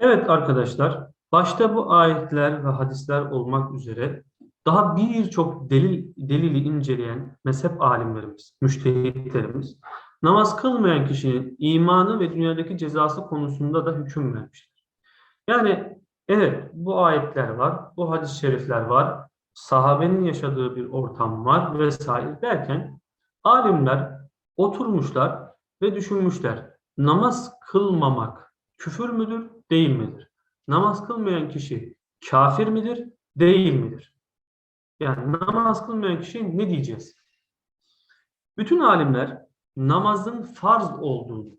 Evet arkadaşlar, başta bu ayetler ve hadisler olmak üzere daha birçok delil delili inceleyen mezhep alimlerimiz, müştehitlerimiz namaz kılmayan kişinin imanı ve dünyadaki cezası konusunda da hüküm vermişler. Yani evet bu ayetler var, bu hadis-i şerifler var, sahabenin yaşadığı bir ortam var vesaire derken alimler oturmuşlar ve düşünmüşler. Namaz kılmamak küfür müdür, değil midir? Namaz kılmayan kişi kafir midir, değil midir? Yani namaz kılmayan kişi ne diyeceğiz? Bütün alimler namazın farz olduğunu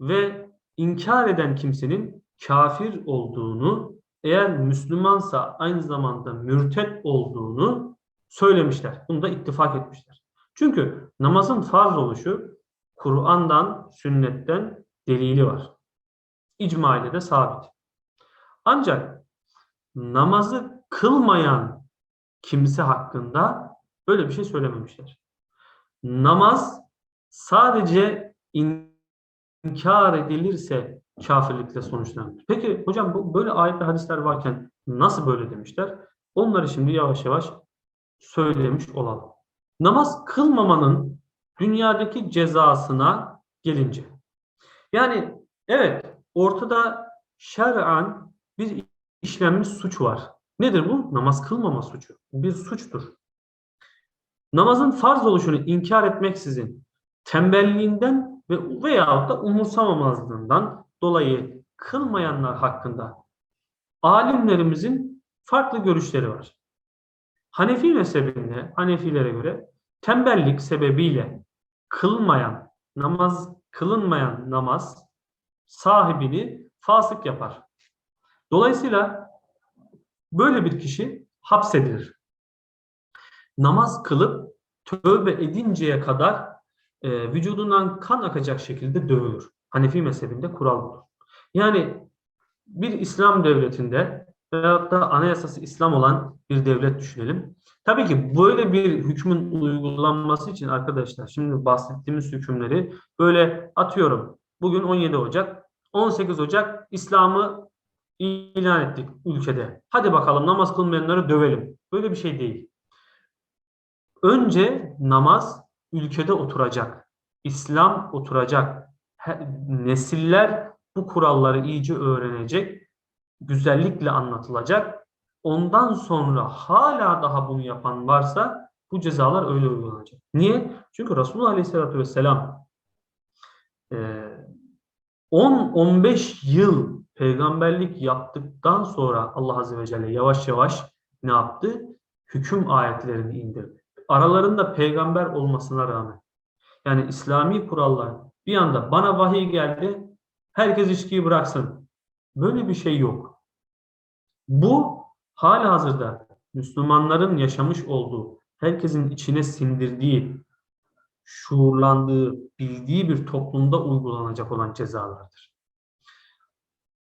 ve inkar eden kimsenin kafir olduğunu, eğer Müslümansa aynı zamanda mürtet olduğunu söylemişler. Bunu da ittifak etmişler. Çünkü namazın farz oluşu Kur'an'dan, sünnetten delili var. İcma ile de sabit. Ancak namazı kılmayan kimse hakkında böyle bir şey söylememişler. Namaz sadece inkar edilirse kafirlikle sonuçlanır. Peki hocam bu böyle ayet ve hadisler varken nasıl böyle demişler? Onları şimdi yavaş yavaş söylemiş olalım. Namaz kılmamanın dünyadaki cezasına gelince. Yani evet ortada şer'an bir işlenmiş suç var. Nedir bu? Namaz kılmama suçu. Bir suçtur. Namazın farz oluşunu inkar etmeksizin tembelliğinden ve veyahut da umursamamazlığından dolayı kılmayanlar hakkında alimlerimizin farklı görüşleri var. Hanefi mezhebinde, Hanefilere göre tembellik sebebiyle kılmayan, namaz kılınmayan namaz sahibini fasık yapar. Dolayısıyla böyle bir kişi hapsedilir. Namaz kılıp tövbe edinceye kadar e, vücudundan kan akacak şekilde dövülür. Hanefi mezhebinde kural budur. Yani bir İslam devletinde veyahut da anayasası İslam olan bir devlet düşünelim. Tabii ki böyle bir hükmün uygulanması için arkadaşlar şimdi bahsettiğimiz hükümleri böyle atıyorum. Bugün 17 Ocak, 18 Ocak İslam'ı ilan ettik ülkede. Hadi bakalım namaz kılmayanları dövelim. Böyle bir şey değil. Önce namaz ülkede oturacak. İslam oturacak. Nesiller bu kuralları iyice öğrenecek. Güzellikle anlatılacak. Ondan sonra hala daha bunu yapan varsa bu cezalar öyle uygulanacak. Niye? Çünkü Resulullah Aleyhisselatü Vesselam 10-15 yıl peygamberlik yaptıktan sonra Allah Azze ve Celle yavaş yavaş ne yaptı? Hüküm ayetlerini indirdi. Aralarında peygamber olmasına rağmen yani İslami kurallar bir anda bana vahiy geldi herkes içkiyi bıraksın. Böyle bir şey yok. Bu hala hazırda Müslümanların yaşamış olduğu, herkesin içine sindirdiği, şuurlandığı, bildiği bir toplumda uygulanacak olan cezalardır.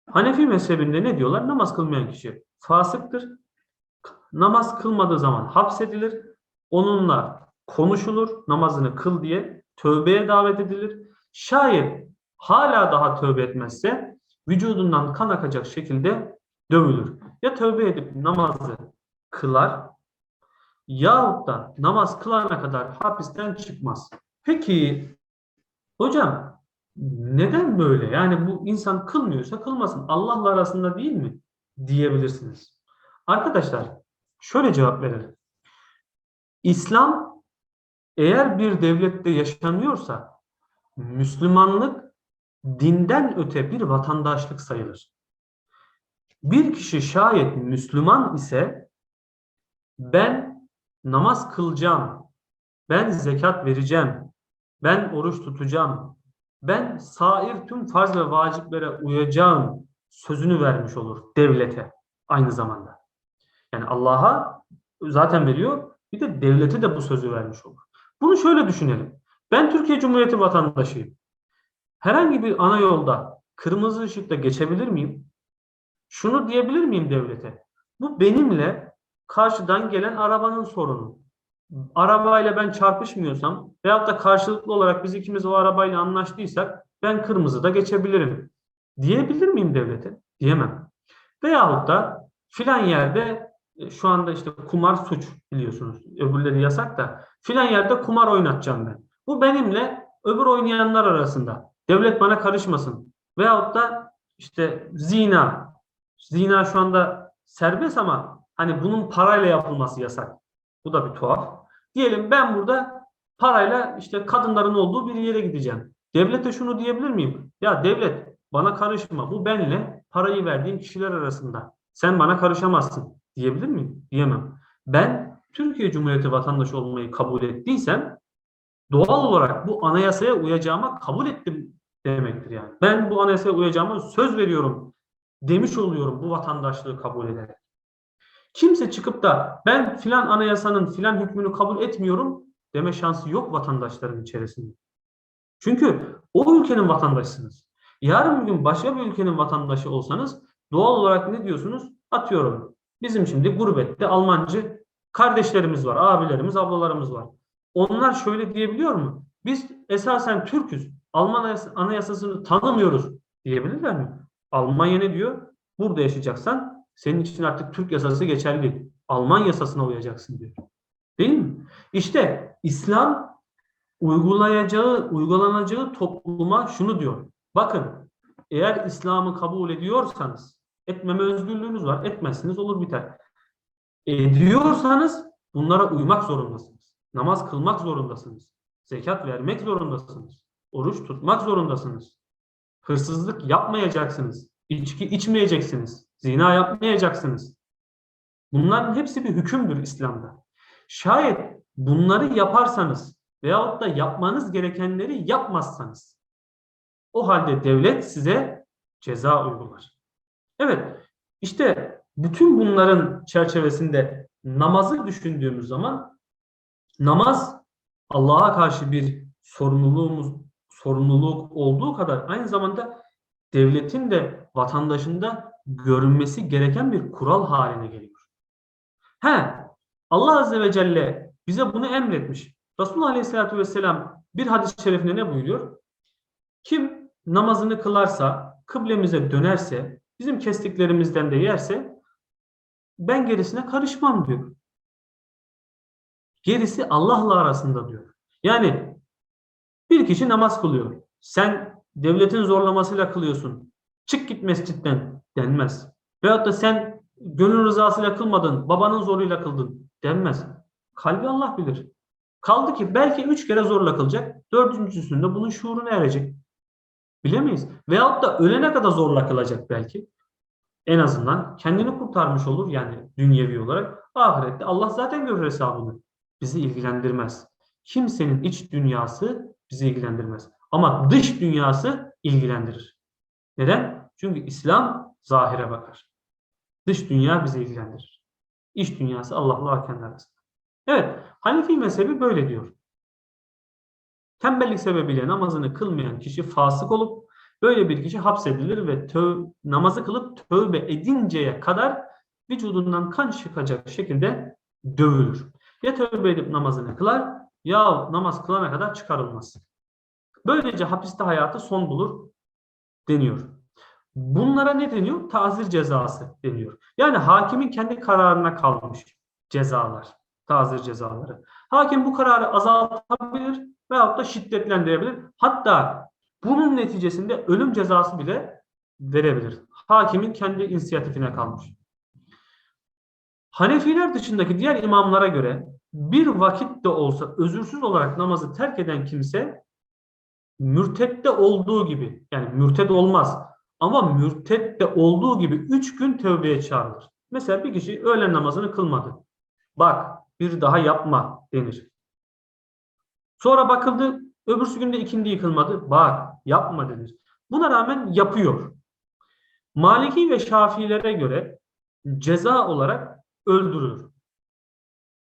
Hanefi mezhebinde ne diyorlar? Namaz kılmayan kişi fasıktır. Namaz kılmadığı zaman hapsedilir. Onunla konuşulur. Namazını kıl diye tövbeye davet edilir. Şayet hala daha tövbe etmezse vücudundan kan akacak şekilde dövülür. Ya tövbe edip namazı kılar yahut da namaz kılana kadar hapisten çıkmaz. Peki hocam neden böyle? Yani bu insan kılmıyorsa kılmasın. Allah'la arasında değil mi? Diyebilirsiniz. Arkadaşlar şöyle cevap verelim. İslam eğer bir devlette yaşanıyorsa Müslümanlık dinden öte bir vatandaşlık sayılır. Bir kişi şayet Müslüman ise ben namaz kılacağım, ben zekat vereceğim, ben oruç tutacağım, ben sair tüm farz ve vaciplere uyacağım sözünü vermiş olur devlete aynı zamanda. Yani Allah'a zaten veriyor bir de devlete de bu sözü vermiş olur. Bunu şöyle düşünelim. Ben Türkiye Cumhuriyeti vatandaşıyım. Herhangi bir ana yolda kırmızı ışıkta geçebilir miyim? Şunu diyebilir miyim devlete? Bu benimle karşıdan gelen arabanın sorunu. Arabayla ben çarpışmıyorsam veyahut da karşılıklı olarak biz ikimiz o arabayla anlaştıysak ben kırmızıda geçebilirim. Diyebilir miyim devlete? diyemem. Veyahut da filan yerde e, şu anda işte kumar suç biliyorsunuz. Öbürleri yasak da filan yerde kumar oynatacağım ben. Bu benimle öbür oynayanlar arasında. Devlet bana karışmasın. Veyahut da işte zina. Zina şu anda serbest ama hani bunun parayla yapılması yasak. Bu da bir tuhaf. Diyelim ben burada parayla işte kadınların olduğu bir yere gideceğim. Devlete şunu diyebilir miyim? Ya devlet bana karışma. Bu benle parayı verdiğim kişiler arasında. Sen bana karışamazsın diyebilir miyim? Diyemem. Ben Türkiye Cumhuriyeti vatandaşı olmayı kabul ettiysem doğal olarak bu anayasaya uyacağıma kabul ettim demektir yani. Ben bu anayasaya uyacağıma söz veriyorum demiş oluyorum bu vatandaşlığı kabul ederek. Kimse çıkıp da ben filan anayasanın filan hükmünü kabul etmiyorum deme şansı yok vatandaşların içerisinde. Çünkü o ülkenin vatandaşısınız. Yarın bir gün başka bir ülkenin vatandaşı olsanız doğal olarak ne diyorsunuz? Atıyorum. Bizim şimdi gurbette Almancı kardeşlerimiz var, abilerimiz, ablalarımız var. Onlar şöyle diyebiliyor mu? Biz esasen Türk'üz. Alman anayasasını tanımıyoruz diyebilirler mi? Almanya ne diyor? Burada yaşayacaksan senin için artık Türk yasası geçerli. Alman yasasına uyacaksın diyor. Değil mi? İşte İslam uygulayacağı, uygulanacağı topluma şunu diyor. Bakın eğer İslam'ı kabul ediyorsanız etmeme özgürlüğünüz var. Etmezsiniz olur biter. Ediyorsanız bunlara uymak zorundasınız. Namaz kılmak zorundasınız. Zekat vermek zorundasınız. Oruç tutmak zorundasınız. Hırsızlık yapmayacaksınız. İçki içmeyeceksiniz. Zina yapmayacaksınız. Bunların hepsi bir hükümdür İslam'da. Şayet bunları yaparsanız veyahut da yapmanız gerekenleri yapmazsanız o halde devlet size ceza uygular. Evet işte bütün bunların çerçevesinde namazı düşündüğümüz zaman namaz Allah'a karşı bir sorumluluğumuz sorumluluk olduğu kadar aynı zamanda devletin de vatandaşında görünmesi gereken bir kural haline geliyor. He, Allah Azze ve Celle bize bunu emretmiş. Resulullah Aleyhisselatü Vesselam bir hadis-i şerifinde ne buyuruyor? Kim namazını kılarsa, kıblemize dönerse, bizim kestiklerimizden de yerse ben gerisine karışmam diyor. Gerisi Allah'la arasında diyor. Yani bir kişi namaz kılıyor. Sen devletin zorlamasıyla kılıyorsun. Çık git mescitten denmez. Veyahut da sen gönül rızasıyla kılmadın, babanın zoruyla kıldın denmez. Kalbi Allah bilir. Kaldı ki belki üç kere zorla kılacak. Dördüncüsünde bunun şuuruna erecek. Bilemeyiz. Veyahut da ölene kadar zorla kılacak belki. En azından kendini kurtarmış olur yani dünyevi olarak. Ahirette Allah zaten görür hesabını. Bizi ilgilendirmez. Kimsenin iç dünyası bizi ilgilendirmez. Ama dış dünyası ilgilendirir. Neden? Çünkü İslam zahire bakar. Dış dünya bizi ilgilendirir. İç dünyası Allah'la kendi arasında. Evet, Hanefi mezhebi böyle diyor. Tembellik sebebiyle namazını kılmayan kişi fasık olup böyle bir kişi hapsedilir ve töv namazı kılıp tövbe edinceye kadar vücudundan kan çıkacak şekilde dövülür. Ya tövbe edip namazını kılar ya namaz kılana kadar çıkarılmaz. Böylece hapiste hayatı son bulur deniyor. Bunlara ne deniyor? Tazir cezası deniyor. Yani hakimin kendi kararına kalmış cezalar, tazir cezaları. Hakim bu kararı azaltabilir veyahut da şiddetlendirebilir. Hatta bunun neticesinde ölüm cezası bile verebilir. Hakimin kendi inisiyatifine kalmış. Hanefiler dışındaki diğer imamlara göre bir vakit de olsa özürsüz olarak namazı terk eden kimse mürtette olduğu gibi yani mürted olmaz ama mürtette olduğu gibi üç gün tövbeye çağrılır. Mesela bir kişi öğlen namazını kılmadı. Bak bir daha yapma denir. Sonra bakıldı öbürsü günde ikindi yıkılmadı. Bak yapma denir. Buna rağmen yapıyor. Maliki ve Şafilere göre ceza olarak öldürülür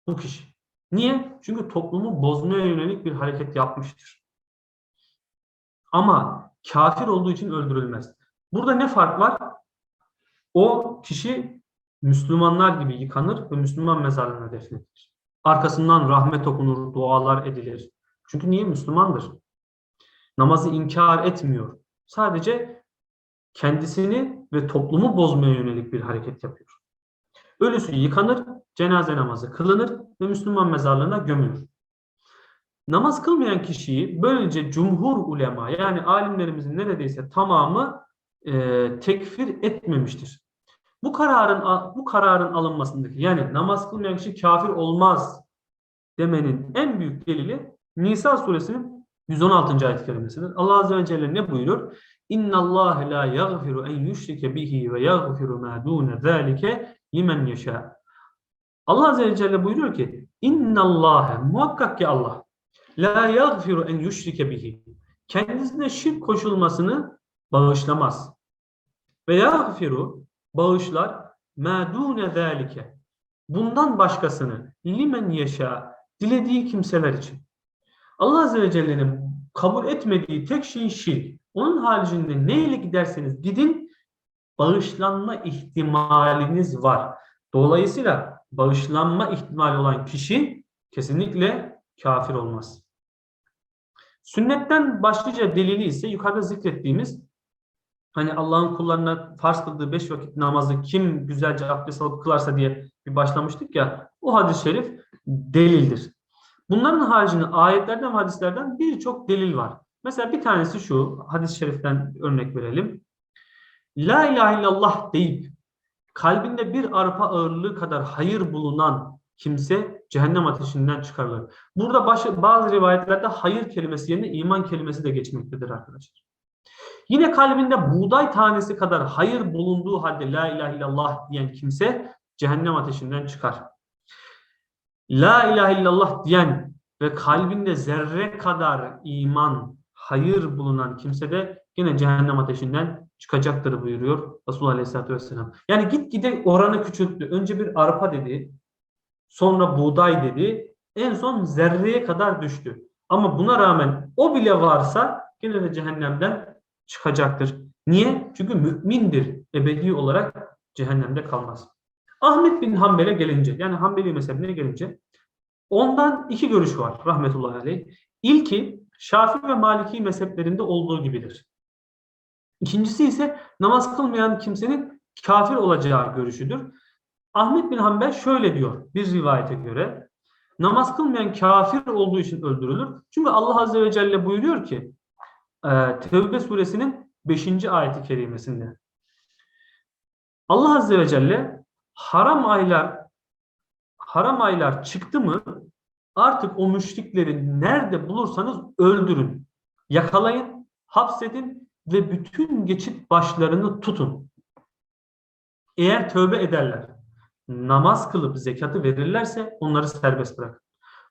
bu kişi. Niye? Çünkü toplumu bozmaya yönelik bir hareket yapmıştır. Ama kafir olduğu için öldürülmez. Burada ne fark var? O kişi Müslümanlar gibi yıkanır ve Müslüman mezarlığına defnedilir. Arkasından rahmet okunur, dualar edilir. Çünkü niye Müslümandır? Namazı inkar etmiyor. Sadece kendisini ve toplumu bozmaya yönelik bir hareket yapıyor. Ölüsü yıkanır, cenaze namazı kılınır ve Müslüman mezarlığına gömülür. Namaz kılmayan kişiyi böylece cumhur ulema yani alimlerimizin neredeyse tamamı e, tekfir etmemiştir. Bu kararın bu kararın alınmasındaki yani namaz kılmayan kişi kafir olmaz demenin en büyük delili Nisa suresinin 116. ayet-i kerimesidir. Allah azze ve celle ne buyuruyor? İnna Allah la yaghfiru en yushrike bihi ve yaghfiru ma dun zalike limen yasha. Allah azze ve celle buyuruyor ki İnna Allah muhakkak ki Allah la yaghfiru en yushrike bihi. Kendisine şirk koşulmasını bağışlamaz. Ve yaghfiru bağışlar ma dun zalike. Bundan başkasını limen yaşa dilediği kimseler için. Allah Azze ve Celle'nin kabul etmediği tek şey şirk. Onun haricinde neyle giderseniz gidin bağışlanma ihtimaliniz var. Dolayısıyla bağışlanma ihtimali olan kişi kesinlikle kafir olmaz. Sünnetten başlıca delili ise yukarıda zikrettiğimiz hani Allah'ın kullarına farz kıldığı beş vakit namazı kim güzelce abdest alıp kılarsa diye bir başlamıştık ya o hadis-i şerif delildir. Bunların haricinde ayetlerden ve hadislerden birçok delil var. Mesela bir tanesi şu, hadis-i şeriften örnek verelim. La ilahe illallah deyip kalbinde bir arpa ağırlığı kadar hayır bulunan kimse cehennem ateşinden çıkarılır. Burada baş, bazı rivayetlerde hayır kelimesi yerine iman kelimesi de geçmektedir arkadaşlar. Yine kalbinde buğday tanesi kadar hayır bulunduğu halde la ilahe illallah diyen kimse cehennem ateşinden çıkar. La ilahe illallah diyen ve kalbinde zerre kadar iman, hayır bulunan kimse de yine cehennem ateşinden çıkacaktır buyuruyor Resulullah Aleyhisselatü Vesselam. Yani gitgide oranı küçülttü. Önce bir arpa dedi, sonra buğday dedi, en son zerreye kadar düştü. Ama buna rağmen o bile varsa yine de cehennemden çıkacaktır. Niye? Çünkü mümindir. Ebedi olarak cehennemde kalmaz. Ahmet bin Hanbel'e gelince, yani Hanbeli mezhebine gelince ondan iki görüş var rahmetullahi aleyh. İlki Şafii ve Maliki mezheplerinde olduğu gibidir. İkincisi ise namaz kılmayan kimsenin kafir olacağı görüşüdür. Ahmet bin Hanbel şöyle diyor bir rivayete göre. Namaz kılmayan kafir olduğu için öldürülür. Çünkü Allah Azze ve Celle buyuruyor ki Tevbe suresinin 5. ayeti kerimesinde. Allah Azze ve Celle haram aylar haram aylar çıktı mı artık o müşrikleri nerede bulursanız öldürün. Yakalayın, hapsedin ve bütün geçit başlarını tutun. Eğer tövbe ederler, namaz kılıp zekatı verirlerse onları serbest bırakın.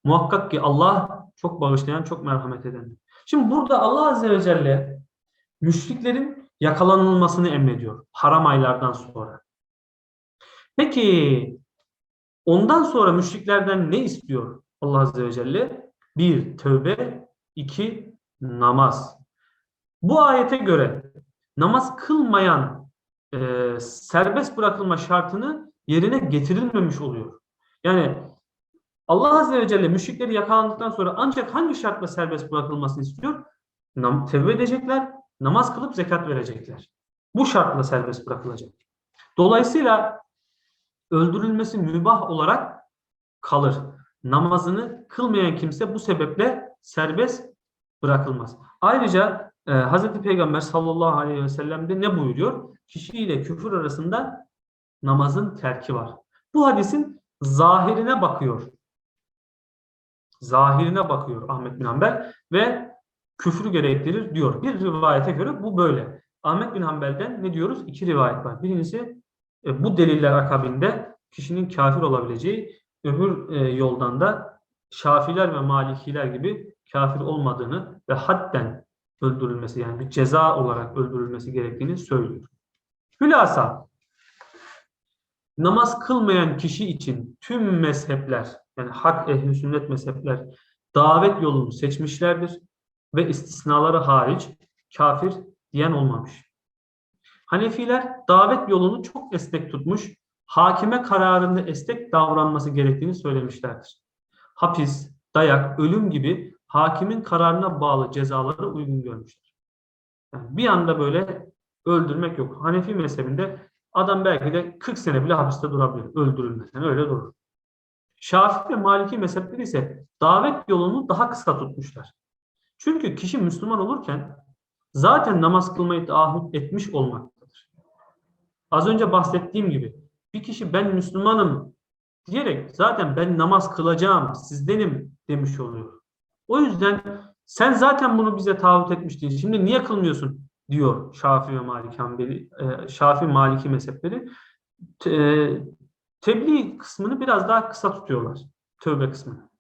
Muhakkak ki Allah çok bağışlayan, çok merhamet eden. Şimdi burada Allah Azze ve Celle müşriklerin yakalanılmasını emrediyor haram aylardan sonra. Peki ondan sonra müşriklerden ne istiyor Allah Azze ve Celle? Bir, tövbe. iki namaz. Bu ayete göre namaz kılmayan e, serbest bırakılma şartını yerine getirilmemiş oluyor. Yani Allah Azze ve Celle müşrikleri yakalandıktan sonra ancak hangi şartla serbest bırakılmasını istiyor? Nam tevbe edecekler, namaz kılıp zekat verecekler. Bu şartla serbest bırakılacak. Dolayısıyla öldürülmesi mübah olarak kalır. Namazını kılmayan kimse bu sebeple serbest bırakılmaz. Ayrıca e, Hz. Peygamber sallallahu aleyhi ve sellem de ne buyuruyor? Kişi ile küfür arasında namazın terki var. Bu hadisin zahirine bakıyor. Zahirine bakıyor Ahmet bin Hanbel ve küfrü gerektirir diyor. Bir rivayete göre bu böyle. Ahmet bin Hanbel'den ne diyoruz? İki rivayet var. Birincisi e, bu deliller akabinde kişinin kafir olabileceği, öbür e, yoldan da Şafiler ve Malikiler gibi kafir olmadığını ve hadden öldürülmesi yani bir ceza olarak öldürülmesi gerektiğini söylüyor. Hülasa namaz kılmayan kişi için tüm mezhepler yani hak ehli sünnet mezhepler davet yolunu seçmişlerdir ve istisnaları hariç kafir diyen olmamış. Hanefiler davet yolunu çok esnek tutmuş, hakime kararında esnek davranması gerektiğini söylemişlerdir. Hapis, dayak, ölüm gibi hakimin kararına bağlı cezaları uygun görmüşler. Yani bir anda böyle öldürmek yok. Hanefi mezhebinde adam belki de 40 sene bile hapiste durabilir. Öldürülmesen öyle durur. Şafii ve Maliki mezhepleri ise davet yolunu daha kısa tutmuşlar. Çünkü kişi Müslüman olurken zaten namaz kılmayı taahhüt etmiş olmaktadır. Az önce bahsettiğim gibi bir kişi ben Müslümanım diyerek zaten ben namaz kılacağım, sizdenim demiş oluyor. O yüzden sen zaten bunu bize taahhüt etmiştin. Şimdi niye kılmıyorsun? diyor Şafii ve Maliki Hanbeli, e, Şafii Maliki mezhepleri. Te, tebliğ kısmını biraz daha kısa tutuyorlar. Tövbe kısmını.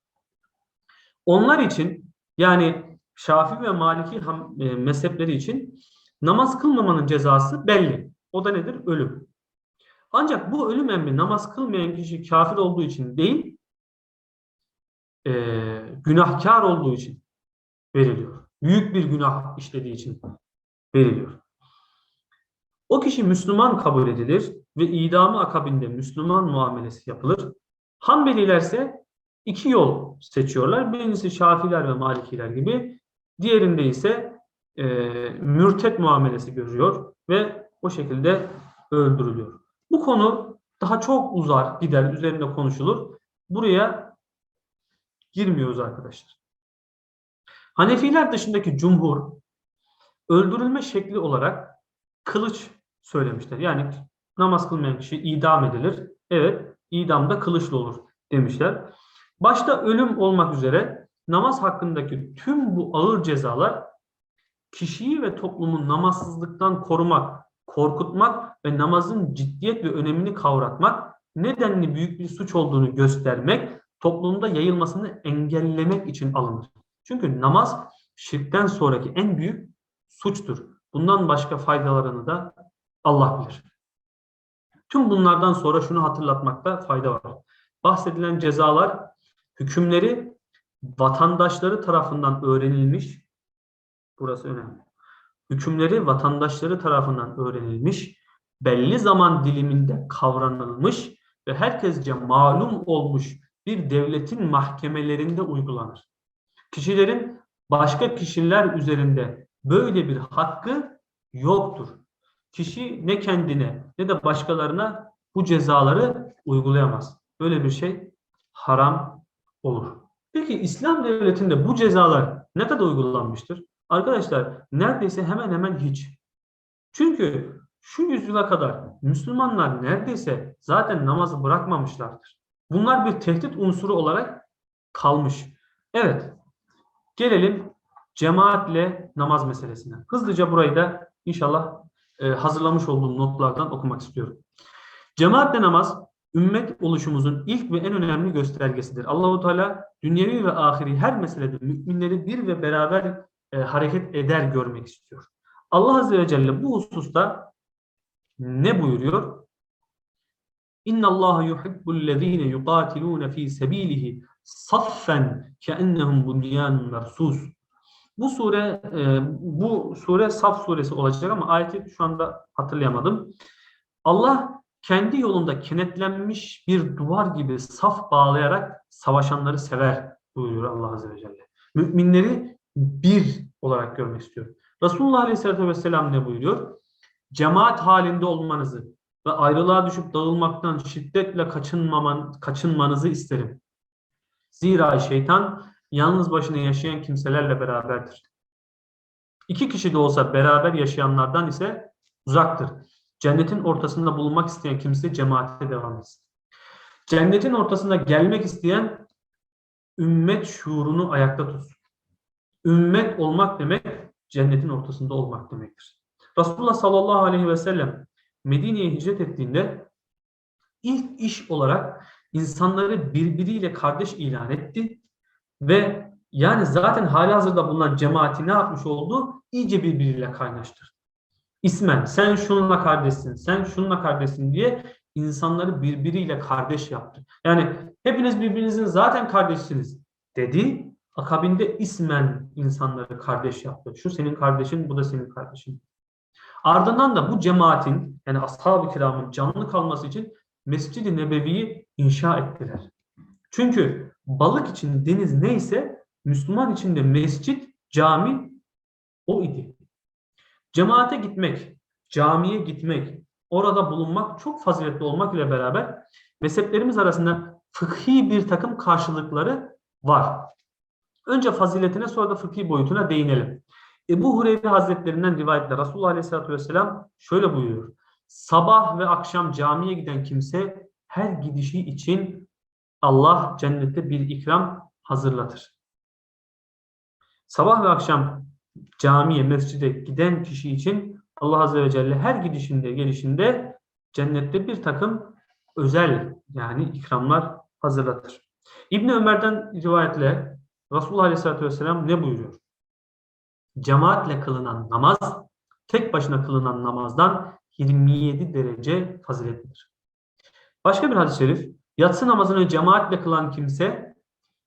Onlar için yani Şafii ve Maliki e, mezhepleri için namaz kılmamanın cezası belli. O da nedir? Ölüm. Ancak bu ölüm emri namaz kılmayan kişi kafir olduğu için değil, e, günahkar olduğu için veriliyor. Büyük bir günah işlediği için veriliyor. O kişi Müslüman kabul edilir ve idamı akabinde Müslüman muamelesi yapılır. Hanbeliler ise iki yol seçiyorlar. Birincisi Şafiler ve Malikiler gibi. Diğerinde ise e, mürtet muamelesi görüyor ve o şekilde öldürülüyor. Bu konu daha çok uzar, gider, üzerinde konuşulur. Buraya girmiyoruz arkadaşlar. Hanefiler dışındaki cumhur öldürülme şekli olarak kılıç söylemişler. Yani namaz kılmayan kişi idam edilir. Evet, idamda kılıçlı olur demişler. Başta ölüm olmak üzere namaz hakkındaki tüm bu ağır cezalar kişiyi ve toplumun namazsızlıktan korumak, korkutmak ve namazın ciddiyet ve önemini kavratmak, nedenli büyük bir suç olduğunu göstermek, toplumda yayılmasını engellemek için alınır. Çünkü namaz şirkten sonraki en büyük suçtur. Bundan başka faydalarını da Allah bilir. Tüm bunlardan sonra şunu hatırlatmakta fayda var. Bahsedilen cezalar hükümleri vatandaşları tarafından öğrenilmiş, burası önemli. Hükümleri vatandaşları tarafından öğrenilmiş, belli zaman diliminde kavranılmış ve herkesce malum olmuş bir devletin mahkemelerinde uygulanır. Kişilerin başka kişiler üzerinde böyle bir hakkı yoktur. Kişi ne kendine ne de başkalarına bu cezaları uygulayamaz. Böyle bir şey haram olur. Peki İslam devletinde bu cezalar ne kadar uygulanmıştır? Arkadaşlar neredeyse hemen hemen hiç. Çünkü şu yüzyıla kadar Müslümanlar neredeyse zaten namazı bırakmamışlardır. Bunlar bir tehdit unsuru olarak kalmış. Evet, gelelim cemaatle namaz meselesine. Hızlıca burayı da inşallah e, hazırlamış olduğum notlardan okumak istiyorum. Cemaatle namaz ümmet oluşumuzun ilk ve en önemli göstergesidir. Allahu Teala dünyevi ve ahiri her meselede müminleri bir ve beraber e, hareket eder görmek istiyor. Allah Azze ve Celle bu hususta ne buyuruyor? İnna Allah yuhibbu'llezine yuqatilun fi sabilihi saffen keennehum bunyanun mersus. Bu sure e, bu sure Saf suresi olacak ama ayeti şu anda hatırlayamadım. Allah kendi yolunda kenetlenmiş bir duvar gibi saf bağlayarak savaşanları sever buyuruyor Allah Azze ve Celle. Müminleri bir olarak görmek istiyor. Resulullah Aleyhisselatü Vesselam ne buyuruyor? Cemaat halinde olmanızı ve ayrılığa düşüp dağılmaktan şiddetle kaçınmaman, kaçınmanızı isterim. Zira şeytan yalnız başına yaşayan kimselerle beraberdir. İki kişi de olsa beraber yaşayanlardan ise uzaktır. Cennetin ortasında bulunmak isteyen kimse cemaate devam etsin. Cennetin ortasında gelmek isteyen ümmet şuurunu ayakta tutsun. Ümmet olmak demek cennetin ortasında olmak demektir. Resulullah sallallahu aleyhi ve sellem Medine'ye hicret ettiğinde ilk iş olarak insanları birbiriyle kardeş ilan etti ve yani zaten hali hazırda bulunan cemaati ne yapmış oldu? İyice birbiriyle kaynaştır. İsmen sen şununla kardeşsin, sen şununla kardeşsin diye insanları birbiriyle kardeş yaptı. Yani hepiniz birbirinizin zaten kardeşsiniz dedi. Akabinde ismen insanları kardeş yaptı. Şu senin kardeşin, bu da senin kardeşin. Ardından da bu cemaatin yani ashab-ı kiramın canlı kalması için Mescid-i Nebevi'yi inşa ettiler. Çünkü balık için deniz neyse Müslüman için de mescit, cami o idi. Cemaate gitmek, camiye gitmek, orada bulunmak çok faziletli olmak ile beraber mezheplerimiz arasında fıkhi bir takım karşılıkları var. Önce faziletine sonra da fıkhi boyutuna değinelim. Ebu Hureyre Hazretlerinden rivayette Resulullah Aleyhisselatü Vesselam şöyle buyuruyor. Sabah ve akşam camiye giden kimse her gidişi için Allah cennette bir ikram hazırlatır. Sabah ve akşam camiye, mescide giden kişi için Allah Azze ve Celle her gidişinde, gelişinde cennette bir takım özel yani ikramlar hazırlatır. İbni Ömer'den rivayetle Resulullah Aleyhisselatü Vesselam ne buyuruyor? Cemaatle kılınan namaz, tek başına kılınan namazdan 27 derece faziletlidir. Başka bir hadis-i şerif, yatsı namazını cemaatle kılan kimse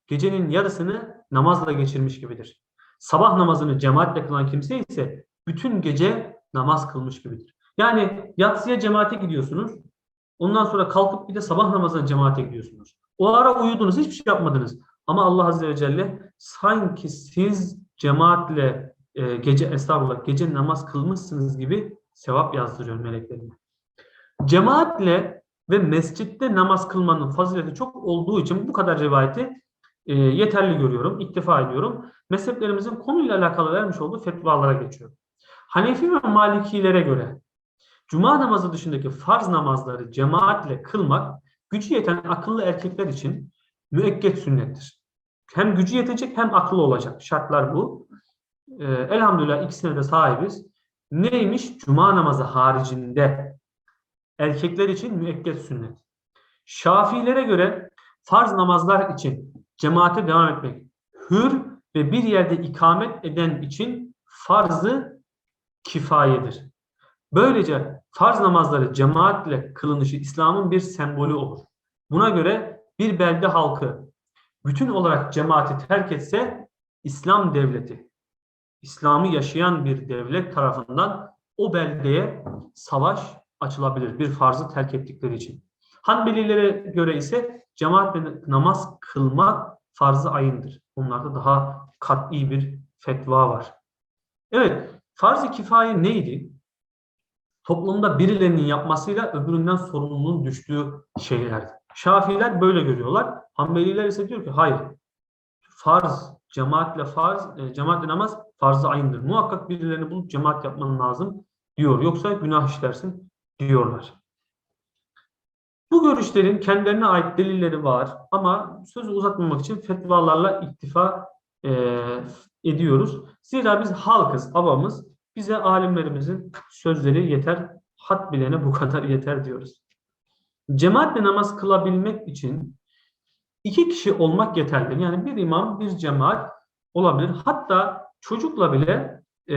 gecenin yarısını namazla geçirmiş gibidir. Sabah namazını cemaatle kılan kimse ise bütün gece namaz kılmış gibidir. Yani yatsıya cemaate gidiyorsunuz. Ondan sonra kalkıp bir de sabah namazına cemaate gidiyorsunuz. O ara uyudunuz, hiçbir şey yapmadınız. Ama Allah Azze ve Celle sanki siz cemaatle e, gece estağfurullah gece namaz kılmışsınız gibi sevap yazdırıyor meleklerine. Cemaatle ve mescitte namaz kılmanın fazileti çok olduğu için bu kadar rivayeti e, yeterli görüyorum, iktifa ediyorum. Mezheplerimizin konuyla alakalı vermiş olduğu fetvalara geçiyor. Hanefi ve Malikilere göre Cuma namazı dışındaki farz namazları cemaatle kılmak gücü yeten akıllı erkekler için müekket sünnettir. Hem gücü yetecek hem akıllı olacak. Şartlar bu. Ee, elhamdülillah ikisine de sahibiz. Neymiş? Cuma namazı haricinde erkekler için müekket sünnet. Şafilere göre farz namazlar için cemaate devam etmek hür ve bir yerde ikamet eden için farzı kifayedir. Böylece farz namazları cemaatle kılınışı İslam'ın bir sembolü olur. Buna göre bir belde halkı bütün olarak cemaati terk etse İslam devleti, İslam'ı yaşayan bir devlet tarafından o beldeye savaş açılabilir bir farzı terk ettikleri için. Hanbelilere göre ise cemaatle namaz kılmak farzı ayındır. Bunlarda daha kat'i bir fetva var. Evet, farz-ı kifaye neydi? Toplumda birilerinin yapmasıyla öbüründen sorumluluğun düştüğü şeylerdi. Şafiler böyle görüyorlar. Hanbeliler ise diyor ki hayır. Farz, cemaatle farz, e, cemaatle namaz farz-ı ayındır. Muhakkak birilerini bulup cemaat yapman lazım diyor. Yoksa günah işlersin diyorlar. Bu görüşlerin kendilerine ait delilleri var ama sözü uzatmamak için fetvalarla iktifa e, ediyoruz. Zira biz halkız, avamız. Bize alimlerimizin sözleri yeter. Hat bilene bu kadar yeter diyoruz. Cemaatle namaz kılabilmek için iki kişi olmak yeterlidir. Yani bir imam, bir cemaat olabilir. Hatta çocukla bile e,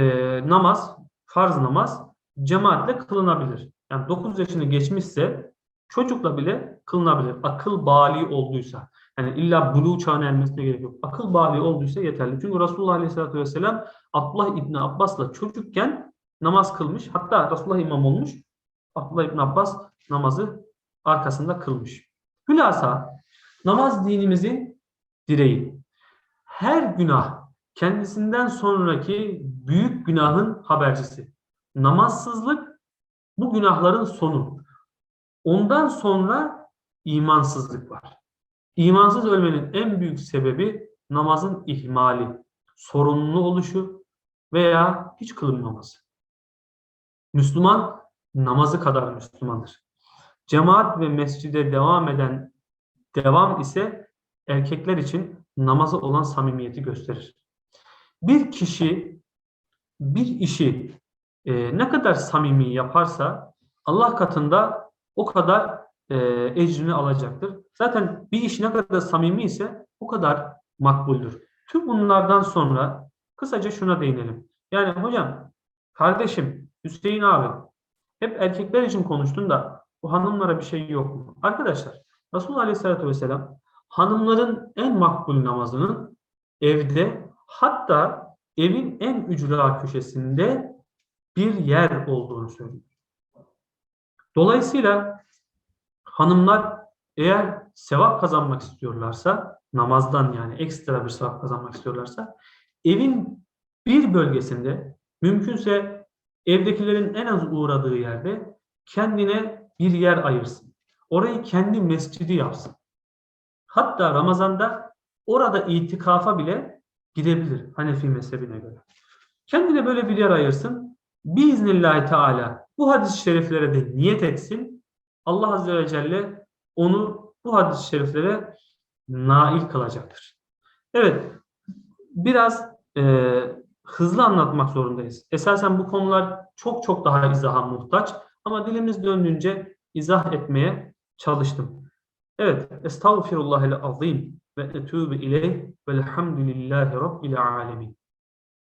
namaz, farz namaz cemaatle kılınabilir. Yani 9 yaşını geçmişse çocukla bile kılınabilir. Akıl bali olduysa. Yani illa buluğ çağına ermesine gerek yok. Akıl bali olduysa yeterli. Çünkü Resulullah Aleyhisselatü Vesselam Abdullah İbni Abbas'la çocukken namaz kılmış. Hatta Resulullah imam olmuş. Abdullah İbni Abbas namazı arkasında kılmış. Hülasa namaz dinimizin direği. Her günah kendisinden sonraki büyük günahın habercisi. Namazsızlık bu günahların sonu. Ondan sonra imansızlık var. İmansız ölmenin en büyük sebebi namazın ihmali, sorunlu oluşu veya hiç kılınmaması. Müslüman namazı kadar Müslümandır. Cemaat ve mescide devam eden devam ise erkekler için namazı olan samimiyeti gösterir. Bir kişi bir işi e, ne kadar samimi yaparsa Allah katında o kadar e, ecrini alacaktır. Zaten bir iş ne kadar samimi ise o kadar makbuldür. Tüm bunlardan sonra kısaca şuna değinelim. Yani hocam, kardeşim, Hüseyin abi hep erkekler için konuştun da bu hanımlara bir şey yok mu? Arkadaşlar Resulullah Aleyhisselatü Vesselam hanımların en makbul namazının evde hatta evin en ücra köşesinde bir yer olduğunu söylüyor. Dolayısıyla hanımlar eğer sevap kazanmak istiyorlarsa, namazdan yani ekstra bir sevap kazanmak istiyorlarsa, evin bir bölgesinde, mümkünse evdekilerin en az uğradığı yerde kendine bir yer ayırsın. Orayı kendi mescidi yapsın. Hatta Ramazan'da orada itikafa bile gidebilir Hanefi mezhebine göre. Kendine böyle bir yer ayırsın. Biiznillahü Teala bu hadis-i şeriflere de niyet etsin. Allah Azze ve Celle onu bu hadis-i şeriflere nail kılacaktır. Evet, biraz e, hızlı anlatmak zorundayız. Esasen bu konular çok çok daha izaha muhtaç ama dilimiz döndüğünce izah etmeye çalıştım. Evet, estağfirullahel azim ve etûbü ileyh velhamdülillahi rabbil alemin.